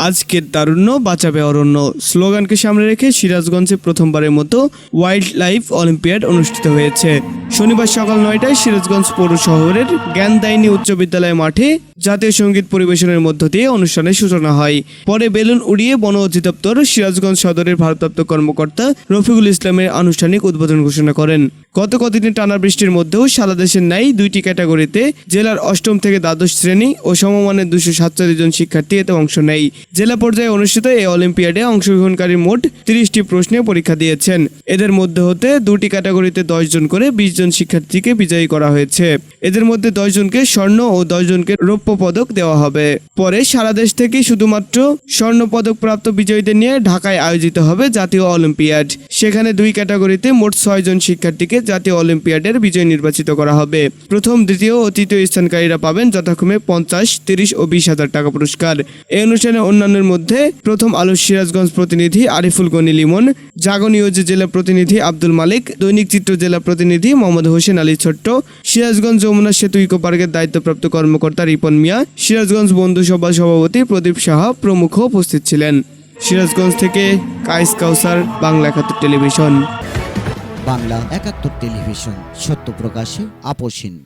আজকের তারুণ্য বাঁচাবে অরণ্য স্লোগানকে সামনে রেখে সিরাজগঞ্জে প্রথমবারের মতো ওয়াইল্ড লাইফ অলিম্পিয়াড অনুষ্ঠিত হয়েছে। শনিবার সকাল নয়টায় সিরাজগঞ্জ পৌর শহরের জ্ঞানদায়িনী উচ্চ বিদ্যালয় মাঠে জাতীয় সংগীত পরিবেশনের মধ্য দিয়ে অনুষ্ঠানের সূচনা হয়। পরে বেলুন উড়িয়ে বন অধিদপ্তর সিরাজগঞ্জ সদরের ভারপ্রাপ্ত কর্মকর্তা রফিকুল ইসলামের আনুষ্ঠানিক উদ্বোধন ঘোষণা করেন। গত কদিনের টানা বৃষ্টির মধ্যেও সারা দেশের ন্যায় দুইটি ক্যাটাগরিতে জেলার অষ্টম থেকে দ্বাদশ শ্রেণি ও সমমানের দুশো সাতচল্লিশ জন শিক্ষার্থী এতে অংশ নেয়। জেলা পর্যায়ে অনুষ্ঠিত এই অলিম্পিয়াডে অংশগ্রহণকারী মোট তিরিশটি প্রশ্নে পরীক্ষা দিয়েছেন। এদের মধ্যে হতে দুটি ক্যাটাগরিতে দশ জন করে বিশ জন শিক্ষার্থীকে বিজয়ী করা হয়েছে। এদের মধ্যে দশ জনকে স্বর্ণ ও দশ জনকে রৌপ্য পদক দেওয়া হবে। পরে সারা দেশ থেকে শুধুমাত্র স্বর্ণ পদক প্রাপ্ত বিজয়ীদের নিয়ে ঢাকায় আয়োজিত হবে জাতীয় অলিম্পিয়াড। সেখানে দুই ক্যাটাগরিতে মোট ছয় জন শিক্ষার্থীকে জাতীয় অলিম্পিয়াডের বিজয় নির্বাচিত করা হবে। প্রথম, দ্বিতীয় ও তৃতীয় স্থানকারীরা পাবেন যথাক্রমে পঞ্চাশ, তিরিশ ও বিশ হাজার টাকা পুরস্কার। এই অনুষ্ঠানে অন্যান্যের মধ্যে প্রথম আলো সিরাজগঞ্জ প্রতিনিধি আরিফুল গনি লিমন জাগনিয়োজ জেলা প্রতিনিধি আব্দুল মালিক, দৈনিক চিত্র জেলা প্রতিনিধি মোহাম্মদ হোসেন আলী ছোট্ট, সিরাজগঞ্জ যমুনা সেতু ইকো পার্কের দায়িত্বপ্রাপ্ত কর্মকর্তা রিপন মিয়া, সিরাজগঞ্জ বন্ধু সভা সভাপতি প্রদীপ সাহা প্রমুখ উপস্থিত ছিলেন। সিরাজগঞ্জ থেকে কাইস কাউসার বাংলা একাত্তর টেলিভিশন। বাংলা একাত্তর টেলিভিশন সত্য প্রকাশে আপোষহীন